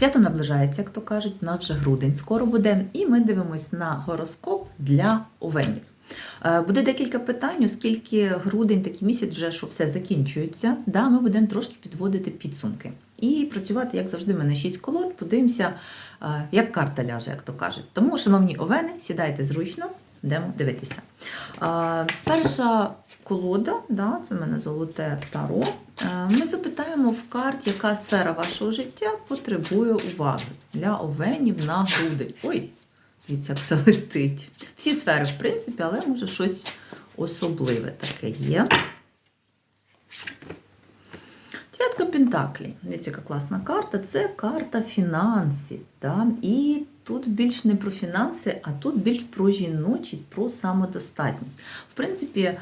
Свято наближається, як то кажуть, у нас вже грудень скоро буде, і ми дивимось на гороскоп для овенів. Е, Буде декілька питань, оскільки грудень такий місяць вже що все закінчується. Да, ми будемо трошки підводити підсумки. І працювати, як завжди, в мене 6 колод, подивимося, е, як карта ляже, як то кажуть. Тому, шановні овени, сідайте зручно, йдемо дивитися. Е, Перша колода, да, це в мене золоте таро. Е, Ми запитаємо в карт, яка сфера вашого життя потребує уваги для овенів на грудень. Ой, дивіться, як все летить. Всі сфери, в принципі, але може щось особливе таке є. Дев'ятка Пентаклі. Дивіться, яка класна карта. Це карта фінансів. Да? І тут більш не про фінанси, а тут більш про жіночість, про самодостатність. В принципі,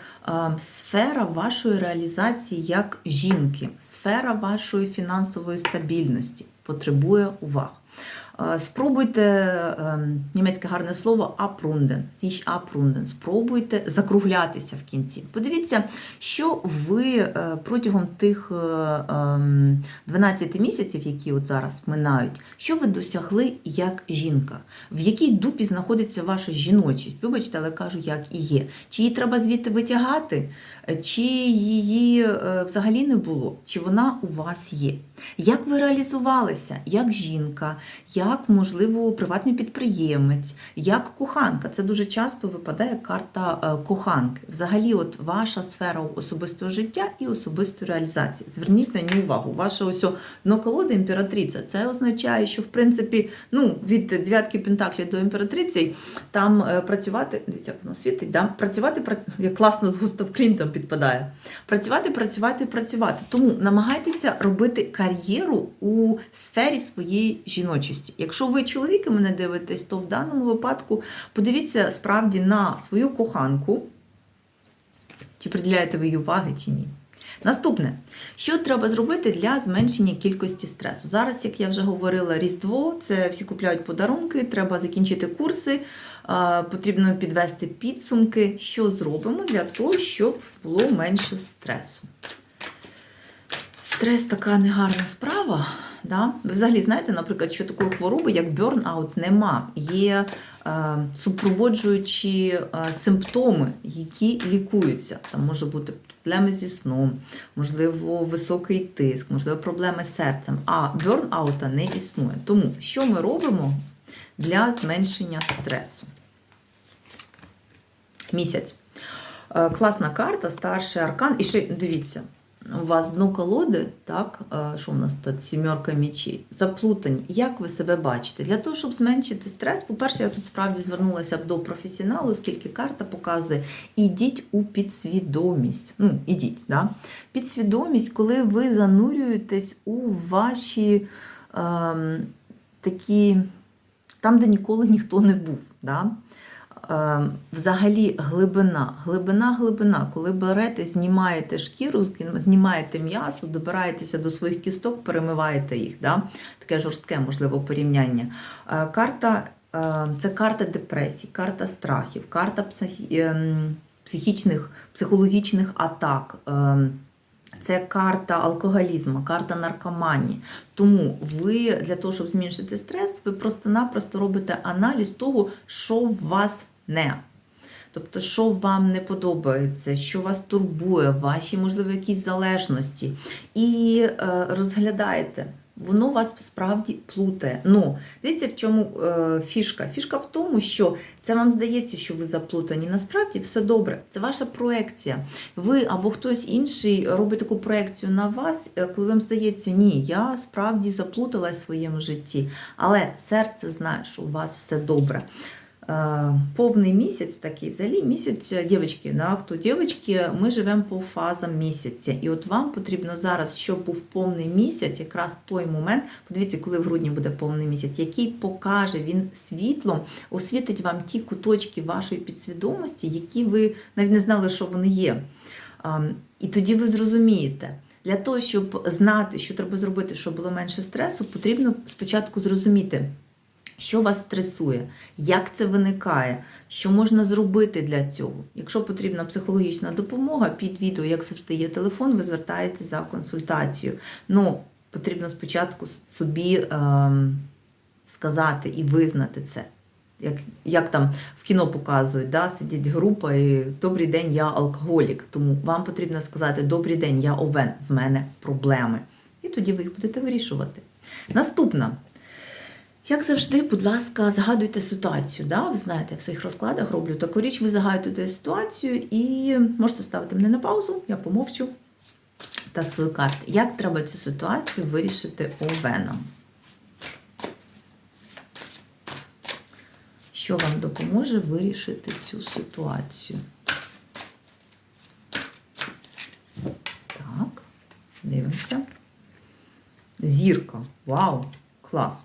сфера вашої реалізації як жінки, сфера вашої фінансової стабільності потребує уваги. Спробуйте е, німецьке гарне слово апрунден, sich апрунден. Спробуйте закруглятися в кінці. Подивіться, що ви е, протягом тих е, ем, 12 місяців, які от зараз минають, що ви досягли як жінка, в якій дупі знаходиться ваша жіночість. Вибачте, але кажу, як і є. Чи її треба звідти витягати, чи її е, взагалі не було, чи вона у вас є. Як ви реалізувалися як жінка, як, можливо, приватний підприємець, як коханка? Це дуже часто випадає карта е, коханки. Взагалі, от ваша сфера особистого життя і особистої реалізації. Зверніть на нього увагу. Ваша ось дно імператриця. Це означає, що в принципі, ну, від дев'ятки пентаклі до імператриці там е, працювати, дивіться, як воно світить, да? працювати, прац... як класно з Густав Клінтом підпадає. Працювати, працювати, працювати. Тому намагайтеся робити кар'єру у сфері своєї жіночості. Якщо ви чоловік і мене дивитесь, то в даному випадку подивіться справді на свою коханку, чи приділяєте ви їй уваги, чи ні. Наступне, що треба зробити для зменшення кількості стресу? Зараз, як я вже говорила, Різдво, це всі купляють подарунки, треба закінчити курси, потрібно підвести підсумки. Що зробимо для того, щоб було менше стресу? Стрес така негарна справа. Да? Ви взагалі знаєте, наприклад, що такої хвороби, як бьорнаут, нема. Є е, супроводжуючі е, симптоми, які лікуються. Там може бути проблеми зі сном, можливо, високий тиск, можливо, проблеми з серцем. А бьорнаута не існує. Тому що ми робимо для зменшення стресу? Місяць. Е, Класна карта, старший аркан. І ще дивіться, у вас дно колоди, так, е, що у нас тут сімерка мічі, заплутані. Як ви себе бачите? Для того, щоб зменшити стрес, по-перше, я тут справді звернулася б до професіоналу, оскільки карта показує, ідіть у підсвідомість. Ну, ідіть, да? Підсвідомість, коли ви занурюєтесь у ваші ем, такі, там, де ніколи ніхто не був. Да? Е, взагалі глибина, глибина, глибина. Коли берете, знімаєте шкіру, знімаєте м'ясо, добираєтеся до своїх кісток, перемиваєте їх. Да? Таке жорстке, можливо, порівняння. Е, Карта е, це карта депресій, карта страхів, карта ем, психічних, психологічних атак. Це карта алкоголізму, карта наркоманії. Тому ви для того, щоб зменшити стрес, ви просто-напросто робите аналіз того, що в вас не. Тобто, що вам не подобається, що вас турбує, ваші, можливо, якісь залежності. І е, розглядаєте. Воно вас справді плутає. Ну, дивіться, в чому е, фішка? Фішка в тому, що це вам здається, що ви заплутані. Насправді все добре. Це ваша проекція. Ви або хтось інший робить таку проекцію на вас, е, коли вам здається, ні, я справді заплуталась в своєму житті. Але серце знає, що у вас все добре. Е, Повний місяць такий, взагалі місяць, дівчатки, да, хто дівчатки, ми живемо по фазам місяця. І от вам потрібно зараз, щоб був повний місяць, якраз той момент, подивіться, коли в грудні буде повний місяць, який покаже він світлом, освітить вам ті куточки вашої підсвідомості, які ви навіть не знали, що вони є. І тоді ви зрозумієте. Для того, щоб знати, що треба зробити, щоб було менше стресу, потрібно спочатку зрозуміти, що вас стресує, як це виникає, що можна зробити для цього. Якщо потрібна психологічна допомога, під відео, як завжди, є телефон, ви звертаєтесь за консультацією. Ну, потрібно спочатку собі ем, сказати і визнати це. Як, як там в кіно показують, да, сидить група і добрий день, я алкоголік. Тому вам потрібно сказати Добрий день, я овен, в мене проблеми. І тоді ви їх будете вирішувати. Наступна. Як завжди, будь ласка, згадуйте ситуацію. Да? Ви знаєте, в своїх розкладах роблю таку річ, ви загадуєте ситуацію і можете ставити мене на паузу, я помовчу та свою карту. Як треба цю ситуацію вирішити у овеном? Що вам допоможе вирішити цю ситуацію? Так, дивимося. Зірка. Вау, клас.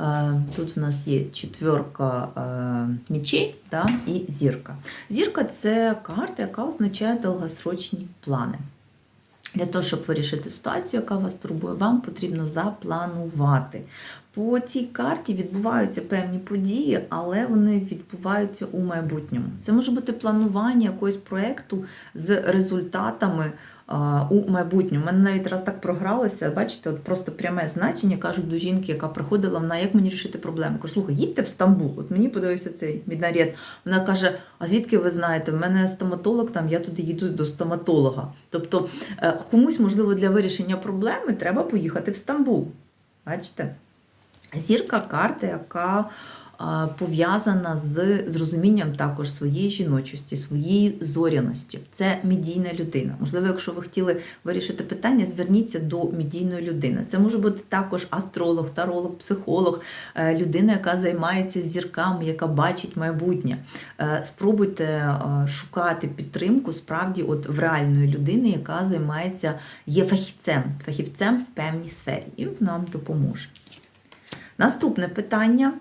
Е, Тут в нас є четверка е, мечей да, і зірка. Зірка це карта, яка означає довгосрочні плани. Для того, щоб вирішити ситуацію, яка вас турбує, вам потрібно запланувати. По цій карті відбуваються певні події, але вони відбуваються у майбутньому. Це може бути планування якогось проєкту з результатами у майбутньому. У мене навіть раз так програлося, бачите, от просто пряме значення кажуть до жінки, яка приходила, вона як мені рішити проблему. Кажу, слухай, їдьте в Стамбул. От мені подивився цей міднарєд. Вона каже: А звідки ви знаєте? В мене стоматолог там, я туди їду до стоматолога. Тобто е, комусь, можливо, для вирішення проблеми треба поїхати в Стамбул. Бачите? Зірка карта, яка пов'язана з зрозумінням також своєї жіночості, своєї зоряності. Це медійна людина. Можливо, якщо ви хотіли вирішити питання, зверніться до медійної людини. Це може бути також астролог, таролог, психолог, е, людина, яка займається зірками, яка бачить майбутнє. Е, Спробуйте е, шукати підтримку справді от в реальної людини, яка займається, є фахівцем, фахівцем в певній сфері, і вам допоможе. Наступне питання.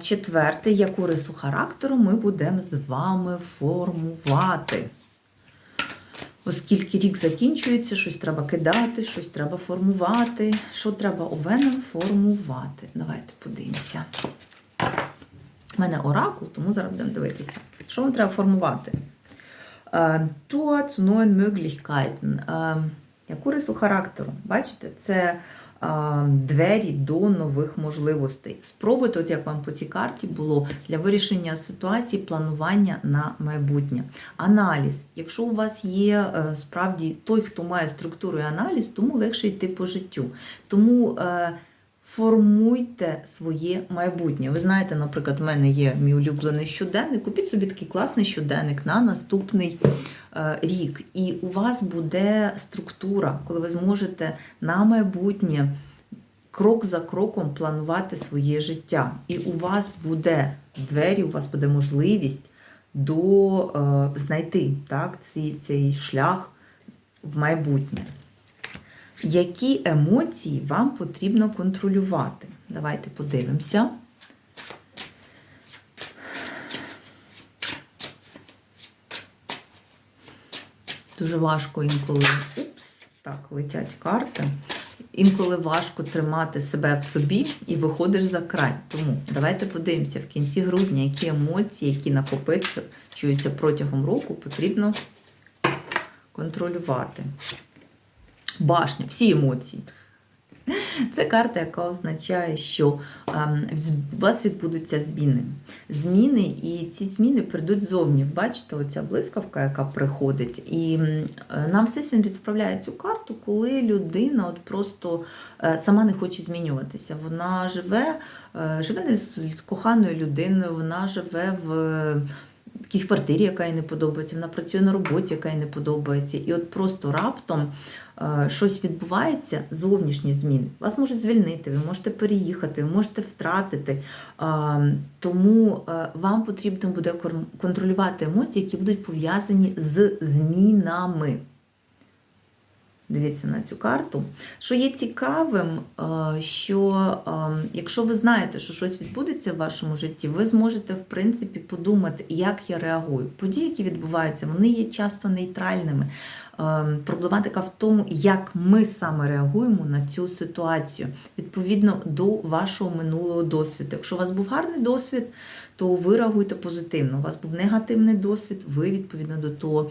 Четверте, яку рису характеру ми будемо з вами формувати? Оскільки рік закінчується, щось треба кидати, щось треба формувати. Що треба овенам формувати? Давайте подивимося. У мене оракул, тому зараз будемо дивитися. Що вам треба формувати? Tor neuen Яку рису характеру? Бачите, це двері до нових можливостей. Спробуйте, от як вам по цій карті було для вирішення ситуації планування на майбутнє. Аналіз. Якщо у вас є е, справді той, хто має структуру і аналіз, тому легше йти по життю. Тому е, формуйте своє майбутнє. Ви знаєте, наприклад, в мене є мій улюблений щоденник. Купіть собі такий класний щоденник на наступний е, рік. І у вас буде структура, коли ви зможете на майбутнє крок за кроком планувати своє життя. І у вас буде двері, у вас буде можливість до е, знайти так, ці, цей шлях в майбутнє. Які емоції вам потрібно контролювати? Давайте подивимося. Дуже важко інколи. Упс, так, летять карти. Інколи важко тримати себе в собі і виходиш за край. Тому давайте подивимося в кінці грудня, які емоції, які накопичуються протягом року, потрібно контролювати. Башня, всі емоції. Це карта, яка означає, що ем, у вас відбудуться зміни. Зміни, і ці зміни прийдуть зовні. Бачите, оця блискавка, яка приходить. І е, нам всесвіт відправляє цю карту, коли людина от просто е, сама не хоче змінюватися. Вона живе, е, живе не з коханою людиною, вона живе в. Якійсь квартирі, яка їй не подобається, вона працює на роботі, яка їй не подобається. І от просто раптом е, щось відбувається, зовнішні зміни. Вас можуть звільнити, ви можете переїхати, ви можете втратити. Е, Тому е, вам потрібно буде контролювати емоції, які будуть пов'язані з змінами. Дивіться на цю карту. Що є цікавим, е, що е, якщо ви знаєте, що щось відбудеться в вашому житті, ви зможете, в принципі, подумати, як я реагую. Події, які відбуваються, вони є часто нейтральними. Е, Проблематика в тому, як ми саме реагуємо на цю ситуацію відповідно до вашого минулого досвіду. Якщо у вас був гарний досвід, то ви реагуєте позитивно. У вас був негативний досвід, ви відповідно до того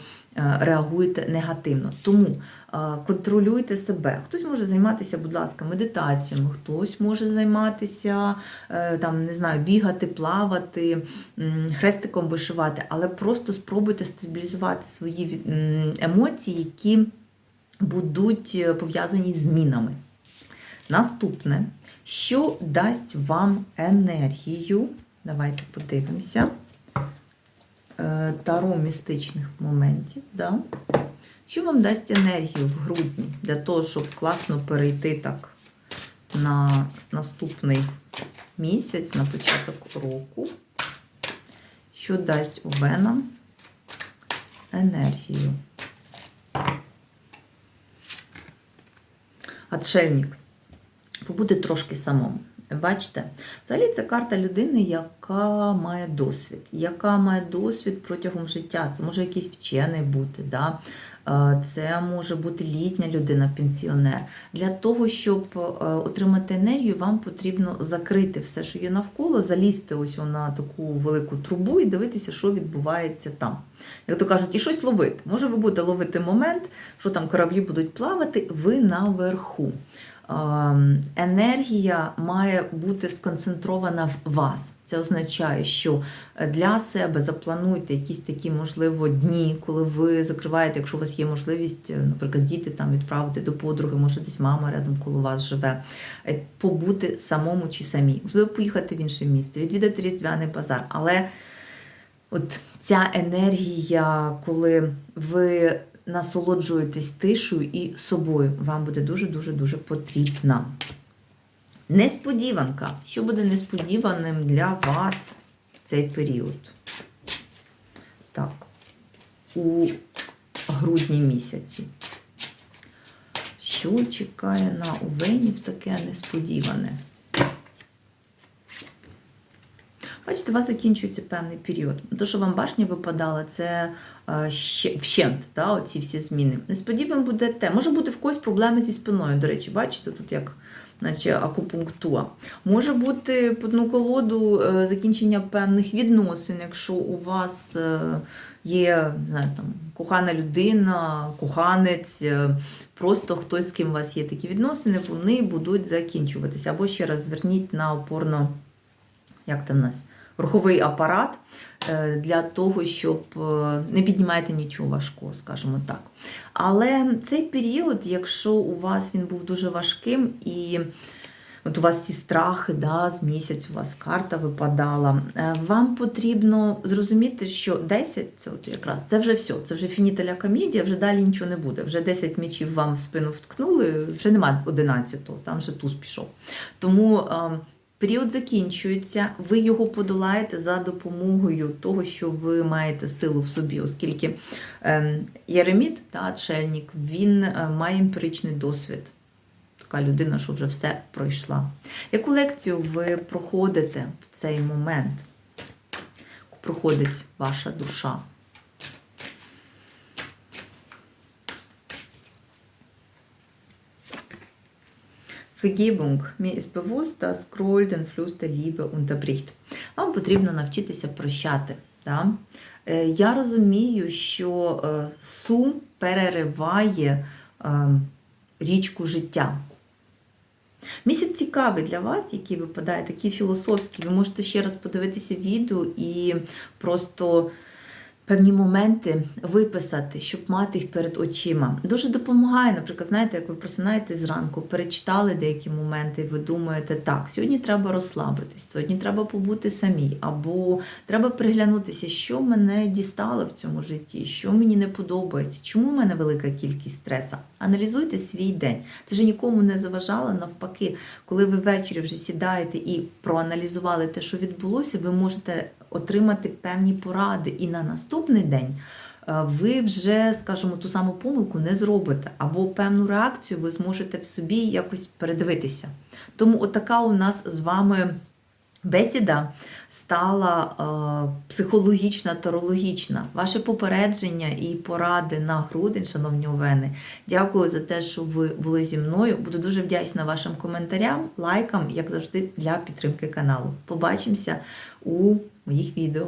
реагуєте негативно. Тому е, контролюйте себе. Хтось може займатися, будь ласка, медитаціями, хтось може займатися е, там, не знаю, бігати, плавати, хрестиком вишивати, але просто спробуйте стабілізувати свої емоції, які будуть е, пов'язані з змінами. Наступне, що дасть вам енергію? Давайте подивимося. Е, Таро містичних моментів. Да? Що вам дасть енергію в грудні для того, щоб класно перейти так на наступний місяць, на початок року? Що дасть овенам енергію? Отшельник. Побути трошки самому. Бачите, взагалі це карта людини, яка має досвід, яка має досвід протягом життя. Це може якийсь вчений бути, да? Е, це може бути літня людина, пенсіонер. Для того, щоб е, отримати енергію, вам потрібно закрити все, що є навколо, залізти ось на таку велику трубу і дивитися, що відбувається там. Як то кажуть, і щось ловити. Може, ви будете ловити момент, що там кораблі будуть плавати, ви наверху. Ем, енергія має бути сконцентрована в вас. Це означає, що для себе заплануйте якісь такі, можливо, дні, коли ви закриваєте, якщо у вас є можливість, наприклад, діти там відправити до подруги, може десь мама рядом коло вас живе, е, побути самому чи самій, можливо, поїхати в інше місце, відвідати різдвяний базар. Але от ця енергія, коли ви насолоджуєтесь тишою і собою, вам буде дуже-дуже дуже потрібна. Несподіванка. Що буде несподіваним для вас в цей період? Так, у грудні місяці. Що чекає на овенів таке несподіване? Бачите, у вас закінчується певний період. Те, що вам башня випадала, це е, ще, вщент, да, оці всі зміни. Несподівано буде те. Може бути в когось проблеми зі спиною. До речі, бачите, тут як наче акупунктура. Може бути по одну колоду е, закінчення певних відносин, якщо у вас е, є не там, кохана людина, коханець, просто хтось, з ким у вас є такі відносини, вони будуть закінчуватися. Або ще раз зверніть на опорно, як там в нас, руховий апарат е, для того, щоб е, не піднімайте нічого важкого, скажімо так. Але цей період, якщо у вас він був дуже важким і от у вас ці страхи, да, з місяць у вас карта випадала, е, вам потрібно зрозуміти, що 10 це от якраз це вже все, це вже фінітеля комедія, вже далі нічого не буде. Вже 10 м'ячів вам в спину вткнули, вже немає 11-го, там вже туз пішов. Тому. Період закінчується, ви його подолаєте за допомогою того, що ви маєте силу в собі, оскільки ем, Єреміт, та отшельник, він е, має емпіричний досвід. Така людина, що вже все пройшла. Яку лекцію ви проходите в цей момент? Проходить ваша душа? Vergebung. Mir ist bewusst, dass Groll den Fluss der. Вам потрібно навчитися прощати. Да? Е, Я розумію, що е, сум перериває е, річку життя. Місяць цікавий для вас, який випадає, такий філософський. Ви можете ще раз подивитися відео і просто певні моменти виписати, щоб мати їх перед очима. Дуже допомагає, наприклад, знаєте, як ви просинаєтесь зранку, перечитали деякі моменти, ви думаєте, так, сьогодні треба розслабитись, сьогодні треба побути самій, або треба приглянутися, що мене дістало в цьому житті, що мені не подобається, чому в мене велика кількість стреса. Аналізуйте свій день. Це ж нікому не заважало, навпаки, коли ви ввечері вже сідаєте і проаналізували те, що відбулося, ви можете отримати певні поради і на наступний день е, ви вже, скажімо, ту саму помилку не зробите, або певну реакцію ви зможете в собі якось передивитися. Тому отака у нас з вами бесіда стала е, психологічна, тарологічна. Ваше попередження і поради на грудень, шановні овени. Дякую за те, що ви були зі мною. Буду дуже вдячна вашим коментарям, лайкам, як завжди, для підтримки каналу. Побачимося у моїх відео.